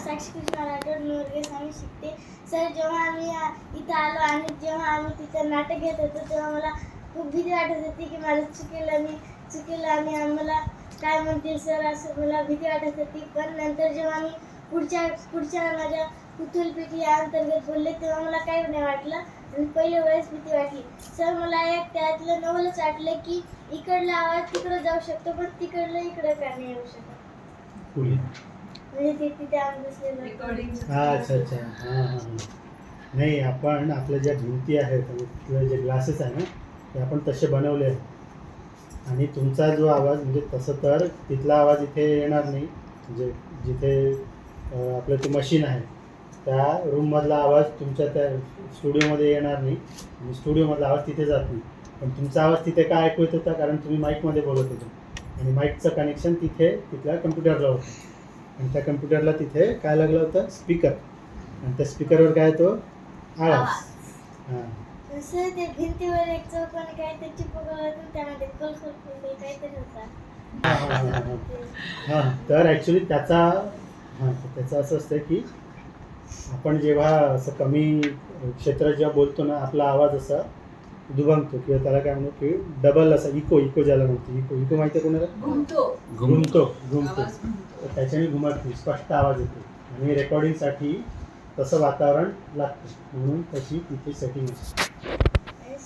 साक्षी कृष्ण राठोड नोरगेस आम्ही शिकते. सर जेव्हा आम्ही इथं आलो आणि जेव्हा आम्ही तिथं नाटक घेत होतो तेव्हा मला खूप भीती वाटत होती की माझं चुकेल मी चुकेल आणि आम्हाला काय म्हणतील सर असं मला भीती वाटत होती. पण नंतर जेव्हा मी पुढच्या पुढच्या माझ्या कुतुलपीठ या अंतर्गत बोलले तेव्हा मला काही नाही वाटलं आणि पहिल्या वेळेस भीती वाटली. सर मला एक त्यातलं नवलच वाटलं की इकडला आवाज तिकडं जाऊ शकतो पण तिकडलं इकडं का नाही येऊ शकत? हा अच्छा अच्छा. हां हां हां. नाही आपण आपल्या ज्या भिंती आहेत तिथले जे ग्लासेस आहे ना ते आपण तसे बनवले आहेत. आणि तुमचा जो आवाज म्हणजे तसं तर तिथला आवाज इथे येणार नाही. म्हणजे जिथे आपलं ते मशीन आहे त्या रूममधला आवाज तुमच्या त्या स्टुडिओमध्ये येणार नाही. आणि स्टुडिओमधला आवाज तिथे जात नाही. पण तुमचा आवाज तिथे काय ऐकू येत होता? कारण तुम्ही माईकमध्ये बोलत होते. आणि माईकचं कनेक्शन तिथे तिथल्या कम्प्युटरला होतं. आणि त्या कम्प्युटरला तिथे काय लागलं होतं? स्पीकर आणि त्या स्पीकरवर काय तो? आवाज. हां. सर ते भिंतीवर एक चौकोन काहीतरी चिपकवलं होतं त्यामध्ये कलकल फुल काहीतरी होता. हां हां हां हां. हां तर ॲक्च्युली त्याचा हां तर त्याचं असं असतं की आपण जेव्हा असं कमी क्षेत्र जेव्हा बोलतो ना आपला आवाज असा दुभंगतो किंवा त्याला काय म्हणतो की डबल असा इको इको ज्याला म्हणतो. इको इको माहिती आहे कोणाला? घुमतो घुमतो घुमतो तर त्याच्याने घुमत स्पष्ट आवाज येतो. आणि रेकॉर्डिंगसाठी तसं वातावरण लागतं. म्हणून तशी तिथे सेटिंग असते.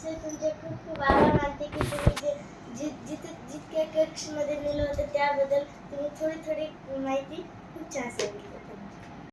तुमचे खूप खूप आभार. मानते की तुम्ही जे जिथे जितक्या कक्षमध्ये नेलं होतं त्याबद्दल तुम्ही थोडी थोडी माहिती खूप छान सांगितली.